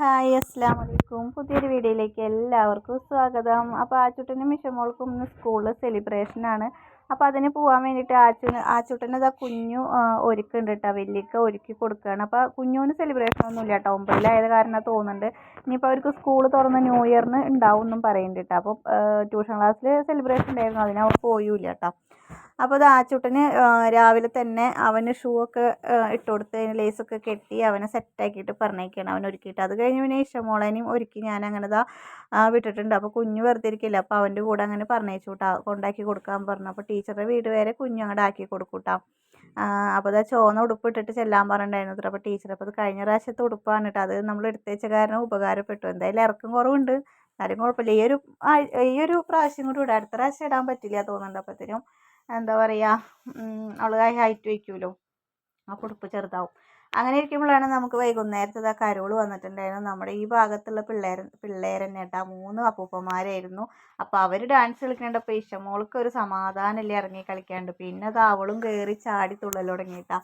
Hi അസ്സാം വലൈക്കും പുതിയൊരു വീഡിയോയിലേക്ക് എല്ലാവർക്കും സ്വാഗതം. അപ്പോൾ ആച്ചുട്ടനും മിഷമോൾക്കും ഇന്ന് സ്കൂളിൽ സെലിബ്രേഷനാണ് അപ്പോൾ അതിന് പോകാൻ വേണ്ടിയിട്ട് ആച്ചു ആച്ചുട്ടനത് ആ കുഞ്ഞു ഒരുക്കുണ്ട് കേട്ടോ വലിയക്ക ഒരുക്കി കൊടുക്കുകയാണ് അപ്പോൾ കുഞ്ഞുവിന് സെലിബ്രേഷൻ ഒന്നും ഇല്ല കേട്ടോ ഒമ്പതിലായത് കാരണം തോന്നുന്നുണ്ട്. ഇനിയിപ്പോൾ അവർക്ക് സ്കൂൾ തുറന്ന് ന്യൂ ഇയറിന് ഉണ്ടാവും എന്നും പറയുന്നുണ്ട് കേട്ടോ അപ്പോൾ ട്യൂഷൻ ക്ലാസ്സിൽ സെലിബ്രേഷൻ ഉണ്ടായിരുന്നു. അതിനവർ അവർ പോയൂല കേട്ടോ അപ്പോൾ അത് ആച്ചൂട്ടന് രാവിലെ തന്നെ അവന് ഷൂ ഒക്കെ ഇട്ട് കൊടുത്ത് അതിന് ലേസൊക്കെ കെട്ടി അവനെ സെറ്റാക്കിയിട്ട് പറഞ്ഞേക്കാണ് അവൻ ഒരുക്കിയിട്ട്. അത് കഴിഞ്ഞ് പിന്നെ ഇഷ്ടമോളേനെയും ഒരുക്കി ഞാൻ അങ്ങനെ ഇതാ വിട്ടിട്ടുണ്ട്. അപ്പോൾ കുഞ്ഞ് വെറുതെ ഇരിക്കില്ല. അപ്പോൾ അവന്റെ കൂടെ അങ്ങനെ പറഞ്ഞേച്ചു കേട്ടോ കൊണ്ടാക്കി കൊടുക്കാൻ പറഞ്ഞു. അപ്പോൾ ടീച്ചറുടെ വീട് വരെ കുഞ്ഞു അങ്ങോട്ട് ആക്കി കൊടുക്കും കേട്ടോ അപ്പോൾ അതാ ചോന്ന ഉടുപ്പ് ഇട്ടിട്ട് ചെല്ലാൻ പറഞ്ഞിട്ടുണ്ടായിരുന്നു അത്ര അപ്പോൾ ടീച്ചർ അപ്പോൾ അത് കഴിഞ്ഞ പ്രാവശ്യത്തെ ഉടുപ്പാണ് കേട്ടോ അത് നമ്മൾ എടുത്തേച്ച കാരണം ഉപകാരപ്പെട്ടു. എന്തായാലും ഇറക്കം കുറവുണ്ട്. എന്നാലും കുഴപ്പമില്ല. ഈ ഒരു ഈ ഒരു പ്രാവശ്യം കൂടി ഇടാം അടുത്ത പ്രാവശ്യം ഇടാൻ പറ്റില്ല തോന്നുന്നുണ്ട് അപ്പോഴത്തേനും. എന്താ പറയുക അവൾ ഹൈറ്റ് വയ്ക്കുമല്ലോ ആ ഉടുപ്പ് ചെറുതാവും. അങ്ങനെ ഇരിക്കുമ്പോഴാണ് നമുക്ക് വൈകുന്നേരത്തെ ആ കരോൾ വന്നിട്ടുണ്ടായിരുന്നു. നമ്മുടെ ഈ ഭാഗത്തുള്ള പിള്ളേർ പിള്ളേർ തന്നെ കേട്ടോ. മൂന്ന് അപ്പൂപ്പന്മാരായിരുന്നു. അപ്പോൾ അവർ ഡാൻസ് കളിക്കണ്ടപ്പോൾ ഇഷ്ടമോൾക്ക് ഒരു സമാധാനമില്ല ഇറങ്ങി കളിക്കാണ്ട്. പിന്നെ അത് അവളും കയറി ചാടി തുള്ളൽ തുടങ്ങിയിട്ടാ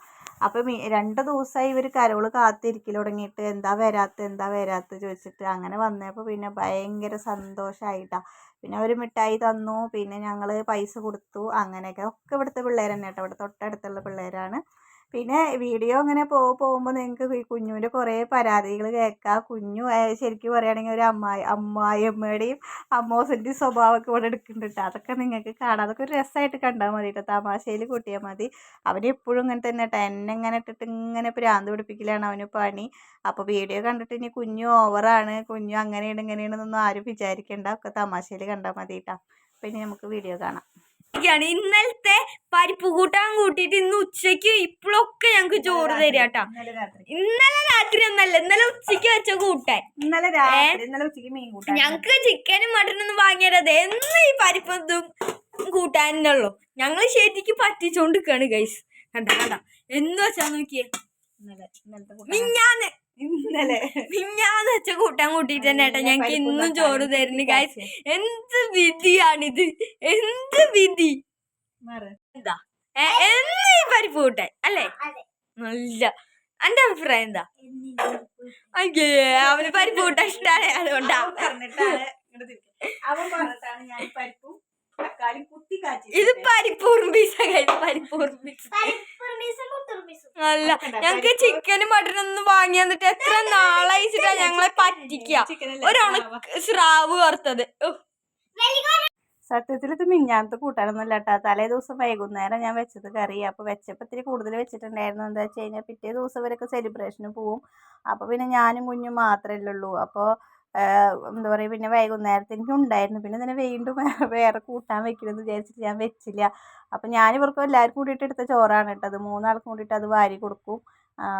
അപ്പം രണ്ട് ദിവസമായി ഇവർ കരോൾ കാത്തിരിക്കൽ തുടങ്ങിയിട്ട് എന്താ വരാത്ത എന്താ വരാത്ത ചോദിച്ചിട്ട് അങ്ങനെ വന്നപ്പോൾ പിന്നെ ഭയങ്കര സന്തോഷമായിട്ടാ പിന്നെ അവർ മിഠായി തന്നു. പിന്നെ ഞങ്ങൾ പൈസ കൊടുത്തു. അങ്ങനെയൊക്കെ ഒക്കെ ഇവിടുത്തെ പിള്ളേർ തന്നെ കേട്ടോ. ഇവിടെ തൊട്ടടുത്തുള്ള പിള്ളേരാണ്. പിന്നെ വീഡിയോ അങ്ങനെ പോ പോകുമ്പോൾ നിങ്ങൾക്ക് കുഞ്ഞുവിന്റെ കുറേ പരാതികൾ കേൾക്കാം കുഞ്ഞു ശരിക്കും പറയുകയാണെങ്കിൽ ഒരു അമ്മായി അമ്മായിയമ്മയുടെയും അമ്മോസിന്റെയും സ്വഭാവമൊക്കെ ഇവിടെ എടുക്കുന്നുണ്ട്. അതൊക്കെ നിങ്ങൾക്ക് കാണാം. അതൊക്കെ ഒരു രസമായിട്ട് കണ്ടാൽ മതി കേട്ടോ തമാശയിൽ കൂട്ടിയാൽ മതി അവനെപ്പോഴും ഇങ്ങനെ തന്നെ കേട്ടോ എന്നെ ഇങ്ങനെ ഇട്ടിട്ട് ഇങ്ങനെ പ്രാന്ത് പിടിപ്പിക്കലാണ് അവന് പണി. അപ്പോൾ വീഡിയോ കണ്ടിട്ട് ഇനി കുഞ്ഞു ഓവറാണ് കുഞ്ഞു അങ്ങനെയാണ് ഇങ്ങനെയാണെന്നൊന്നും ആരും വിചാരിക്കേണ്ട. ഒക്കെ തമാശയിൽ കണ്ടാൽ മതി കേട്ടോ അപ്പം ഇനി നമുക്ക് വീഡിയോ കാണാം. ാണ് ഇന്നലത്തെ പരിപ്പ് കൂട്ടാൻ കൂട്ടിയിട്ട് ഇന്ന് ഉച്ചയ്ക്ക് ഇപ്പോഴൊക്കെ ഞങ്ങക്ക് ചോറ് തരിക കേട്ടാ ഇന്നലെ രാത്രി. ഒന്നല്ല ഇന്നലെ ഉച്ചയ്ക്ക് വെച്ച കൂട്ടാൻ. ഇന്നലെ ഇന്നലെ ഉച്ചയ്ക്ക് മീൻ കൂട്ടാൻ. ഞങ്ങക്ക് ചിക്കനും മട്ടനൊന്നും വാങ്ങിയത് എന്ന് ഈ പരിപ്പൊന്നും കൂട്ടാനേ ഉള്ളൂ. ഞങ്ങൾ ശരിക്ക് പറ്റിച്ചോണ്ടിരിക്കാണ് ഗൈസ് കണ്ട കണ്ട? എന്ന് വെച്ചാ നോക്കിയേ. ഇന്നലെ ഇന്നലത്തെ. മിഞ്ഞാന്ന് ഇന്നലെ. മിഞ്ഞാന്ന് വെച്ച കൂട്ടാൻ കൂട്ടിട്ട് തന്നെ ഏട്ടാ ഞങ്ങക്ക് ഇന്നും ചോറ് തരുന്നു കുത്തി എന്ത് വിധിയാണിത്? എന്ത് വിധി. എന്താ? എന്ന് ഈ പരിപ്പ് കൂട്ടാൻ? അല്ലേ? നല്ല. എന്റെ അഭിപ്രായം എന്താ? അയ്യേ അവന് പരിപ്പ് കൂട്ടാൻ ഇഷ്ടാണ് അതുകൊണ്ടാ. ഇത് പറഞ്ഞിട്ടാണ് ഇങ്ങട് തിരിക്ക്. അല്ല ഞങ്ങക്ക് ചിക്കനും മട്ടനും ഒന്നും വാങ്ങി തന്നിട്ട് എത്ര നാളായിട്ടാ ഞങ്ങളെ പറ്റിക്ക? ഒരണക്ക് സ്രാവ് വറുത്തത്. സത്യത്തിൽ ഇത് മിഞ്ഞാനത്ത് കൂട്ടാനൊന്നും കേട്ടോ. തലേ ദിവസം വൈകുന്നേരം ഞാൻ വെച്ചത് കറി. അപ്പോൾ വെച്ചപ്പോൾ ഇത്തിരി കൂടുതൽ വെച്ചിട്ടുണ്ടായിരുന്നു. എന്താ വെച്ച് കഴിഞ്ഞാൽ പിറ്റേ ദിവസം വരെയൊക്കെ സെലിബ്രേഷന് പോവും. അപ്പോൾ പിന്നെ ഞാനും കുഞ്ഞും മാത്രമല്ലേ ഉള്ളൂ. അപ്പോൾ എന്താ പറയുക പിന്നെ വൈകുന്നേരത്തേക്ക് ഉണ്ടായിരുന്നു. പിന്നെ ഇതിനെ വീണ്ടും വേറെ കൂട്ടാൻ വെക്കണമെന്ന് വിചാരിച്ചിട്ട് ഞാൻ വെച്ചില്ല. അപ്പം ഞാൻ ഇവർക്ക് എല്ലാവർക്കും കൂടിയിട്ട് എടുത്ത ചോറാണ് കേട്ടത് മൂന്നാൾക്കും കൂടിയിട്ട് അത് വാരി കൊടുക്കും.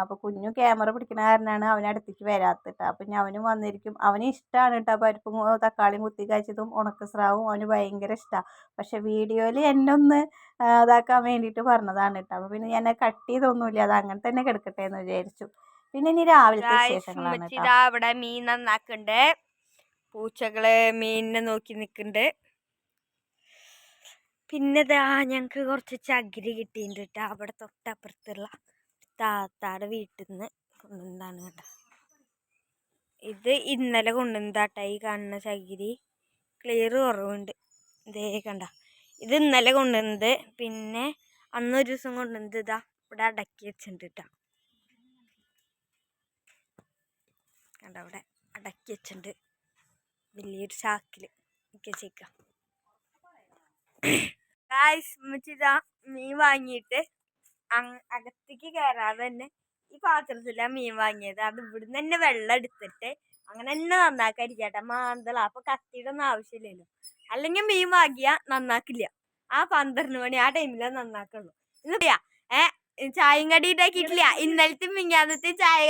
അപ്പോൾ കുഞ്ഞു ക്യാമറ പിടിക്കുന്ന കാരണമാണ് അവൻ അടുത്തേക്ക് വരാത്തത് കേട്ടോ. അപ്പം ഞാൻ അവനും വന്നിരിക്കും. അവന് ഇഷ്ടമാണ് കേട്ടോ പരിപ്പും തക്കാളിയും കുത്തി കാച്ചതും ഉണക്കസ്രാവും. അവന് ഭയങ്കര ഇഷ്ടമാണ് പക്ഷേ വീഡിയോയിൽ എന്നെ ഒന്ന് ഇതാക്കാൻ വേണ്ടിയിട്ട് പറഞ്ഞതാണ് കേട്ടോ. അപ്പോൾ പിന്നെ ഞാൻ കട്ട് ചെയ്തൊന്നുമില്ല. അത് അങ്ങനെ തന്നെ കിടക്കട്ടെ എന്ന് വിചാരിച്ചു. പിന്നെ ഇനി രാവിലത്തെ വിശേഷങ്ങളാണ് ഇതാ ഇവിടെ മീൻ നന്നാക്കണ്ട്. പൂച്ചകൾ മീനിനെ നോക്കി നിക്കണ്ട്. പിന്നെ ഇതാ ഞങ്ങക്ക് കുറച്ച് ചകിരി കിട്ടിയിട്ടുണ്ട് കേട്ടോ അവിടെ തൊട്ടപ്പുറത്തുള്ള താത്താടെ വീട്ടിൽ നിന്ന് കൊണ്ടുവന്നതാണ് കേട്ടോ. ഇത് ഇന്നലെ കൊണ്ടുവന്നതാട്ട ഈ കാണുന്ന ചകിരി. ക്ലിയർ കുറവുണ്ട്. ഇതേ കണ്ട. ഇത് ഇന്നലെ കൊണ്ടുവന്നത്. പിന്നെ അന്നൊരു ദിവസം കൊണ്ടുവന്നത് ഇതാ ഇവിടെ അടക്കി വെച്ചിട്ടുണ്ട് കേട്ടോ കണ്ട അവിടെ അടക്കി വെച്ചിട്ടുണ്ട്. വലിയൊരു ചാക്കിൽ ഒക്കെ ചേക്കാം ഇതാ മീൻ വാങ്ങിയിട്ട് അകത്തേക്ക് കയറാതെ തന്നെ ഈ പാത്രത്തിലാണ് മീൻ വാങ്ങിയത്. അത് ഇവിടുന്ന് തന്നെ വെള്ളം എടുത്തിട്ട് അങ്ങനെ തന്നെ നന്നാക്കാതിരിക്കട്ടെ മാന്തള. അപ്പൊ കത്തിയുടെ ഒന്നും ആവശ്യമില്ലല്ലോ. അല്ലെങ്കിൽ മീൻ വാങ്ങിയ നന്നാക്കില്ല. ആ പന്ത്രണ്ട് മണി ആ ടൈമിലാ നന്നാക്കുള്ളൂ. എന്നിട്ടാ ഏ ചായയും കടി ഇന്നലത്തെ മിഞ്ഞാന്നത്തെ ചായ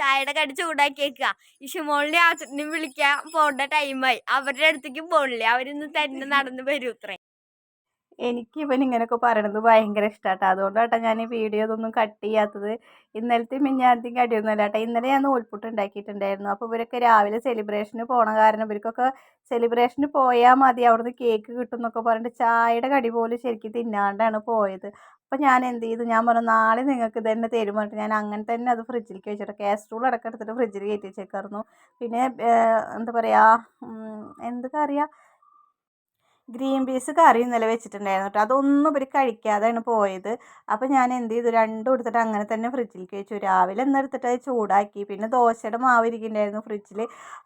ചായയുടെ കടി ചൂടാക്കി വെക്കുക. ഇഷുമോളിനെ ആച്ചട്ടിനും വിളിക്കാൻ പോണ്ട ടൈമായി അവരുടെ അടുത്തേക്ക് പോണില്ലേ? അവരിന്ന് തന്നെ നടന്നു വരൂ ഇത്രേ. എനിക്ക് ഇവൻ ഇങ്ങനെയൊക്കെ പറയണത് ഭയങ്കര ഇഷ്ടമാട്ടോ അതുകൊണ്ടാട്ടോ ഞാൻ ഈ വീഡിയോ ഇതൊന്നും കട്ട് ചെയ്യാത്തത്. ഇന്നലത്തെ മിഞ്ഞാന്നത്തെയും കടിയൊന്നുമല്ല കേട്ടോ ഇന്നലെ ഞാൻ നൂൽപുട്ട് ഉണ്ടാക്കിയിട്ടുണ്ടായിരുന്നു. അപ്പോൾ ഇവരൊക്കെ രാവിലെ സെലിബ്രേഷന് പോണ കാരണം ഇവർക്കൊക്കെ സെലിബ്രേഷന് പോയാൽ മതി. അവിടുന്ന് കേക്ക് കിട്ടും എന്നൊക്കെ പറഞ്ഞിട്ട് ചായയുടെ കടി പോലും ശരിക്കും തിന്നാണ്ടാണ് പോയത്. അപ്പോൾ ഞാൻ എന്ത് ചെയ്തു? ഞാൻ പറഞ്ഞു നാളെ നിങ്ങൾക്ക് തന്നെ തരും പറഞ്ഞിട്ട് ഞാൻ അങ്ങനെ തന്നെ അത് ഫ്രിഡ്ജിലേക്ക് വെച്ചിട്ട് കാസ്ട്രോൾ അടക്കം എടുത്തിട്ട് ഫ്രിഡ്ജിൽ കയറ്റി വെച്ചേക്കായിരുന്നു. പിന്നെ എന്താ പറയുക എന്ത് കറിയാ? ഗ്രീൻ പീസ് കറി നില വെച്ചിട്ടുണ്ടായിരുന്നു കേട്ടോ അതൊന്നും ഇവർ കഴിക്കാതെയാണ് പോയത്. അപ്പോൾ ഞാൻ എന്ത് ചെയ്തു? രണ്ടും എടുത്തിട്ട് അങ്ങനെ തന്നെ ഫ്രിഡ്ജിലേക്ക് വെച്ചു. രാവിലെ എന്നെടുത്തിട്ട് അത് ചൂടാക്കി. പിന്നെ ദോശയുടെ മാവ് ഇരിക്കുന്നുണ്ടായിരുന്നു ഫ്രിഡ്ജിൽ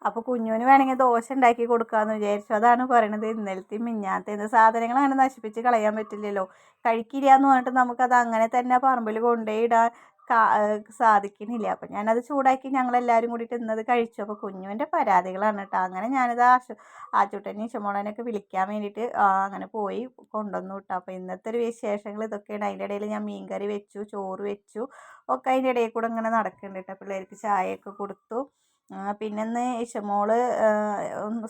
അപ്പോൾ കുഞ്ഞുവിന് വേണമെങ്കിൽ ദോശ ഉണ്ടാക്കി കൊടുക്കാമെന്ന് വിചാരിച്ചു. അതാണ് പറയണത്. ഇന്നലത്തെ മിഞ്ഞാത്തയും സാധനങ്ങൾ അങ്ങനെ നശിപ്പിച്ച് കളയാൻ പറ്റില്ലല്ലോ. കഴിക്കില്ല എന്ന് പറഞ്ഞിട്ട് നമുക്കത് അങ്ങനെ തന്നെ പറമ്പിൽ കൊണ്ടുപോയി ഇടാൻ സാധിക്കുന്നില്ല. അപ്പം ഞാനത് ചൂടാക്കി ഞങ്ങളെല്ലാവരും കൂടിയിട്ട് ഇന്നത് കഴിച്ചു. അപ്പോൾ കുഞ്ഞുവിന്റെ പരാതികളാണ് കേട്ടോ അങ്ങനെ ഞാനത് ആശു ആച്ചൂട്ടനെയും ഇഷമോളനെയൊക്കെ വിളിക്കാൻ വേണ്ടിയിട്ട് അങ്ങനെ പോയി കൊണ്ടുവന്നു കേട്ടോ അപ്പോൾ ഇന്നത്തെ ഒരു വിശേഷങ്ങൾ ഇതൊക്കെയാണ്. അതിന്റെ ഇടയിൽ ഞാൻ മീൻകറി വെച്ചു ചോറ് വെച്ചു. ഒക്കെ അതിന്റെ ഇടയിൽ കൂടെ ഇങ്ങനെ നടക്കുന്നുണ്ട് കേട്ടോ പിള്ളേർക്ക് ചായയൊക്കെ കൊടുത്തു. പിന്നെ ഇന്ന് ഇഷമോൾ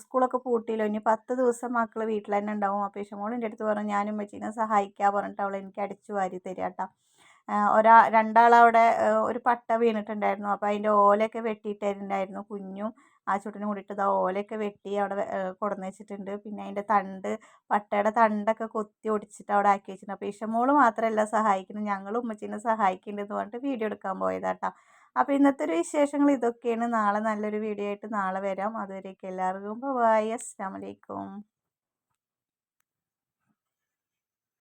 സ്കൂളൊക്കെ പൂട്ടിയില്ല. ഇനി പത്ത് ദിവസം മക്കൾ വീട്ടിൽ തന്നെ ഉണ്ടാവും. അപ്പോൾ ഇഷമോൾ എന്റെ അടുത്ത് പറഞ്ഞു ഞാനും ഉമ്മച്ചീനെ സഹായിക്കാൻ പറഞ്ഞിട്ട് അവൾ എനിക്ക് അടിച്ചു വാരി തരാം കേട്ടോ ഒരാ രണ്ടാളവിടെ ഒരു പട്ട വീണിട്ടുണ്ടായിരുന്നു. അപ്പോൾ അതിന്റെ ഓലയൊക്കെ വെട്ടിയിട്ടുണ്ടായിരുന്നു കുഞ്ഞും ആ ചുട്ടിനും കൂടിയിട്ട് ആ ഓലയൊക്കെ വെട്ടി അവിടെ കൊണ്ടുവന്ന് വെച്ചിട്ടുണ്ട്. പിന്നെ അതിന്റെ തണ്ട് പട്ടയുടെ തണ്ടൊക്കെ കൊത്തി ഒടിച്ചിട്ട് അവിടെ ആക്കി വെച്ചിട്ടുണ്ട്. അപ്പോൾ ഇഷമോൾ മാത്രമല്ല സഹായിക്കുന്നത്. ഞങ്ങളും ഉമ്മച്ചീനെ സഹായിക്കുന്നുണ്ടെന്ന് പറഞ്ഞിട്ട് വീഡിയോ എടുക്കാൻ പോയതാട്ടോ. അപ്പോൾ ഇന്നത്തെ ഒരു വിശേഷങ്ങൾ ഇതൊക്കെയാണ്. നാളെ നല്ലൊരു വീഡിയോ ആയിട്ട് നാളെ വരാം. അതുവരേക്കും എല്ലാവർക്കും. ബൈ അസ്സാം വലൈക്കും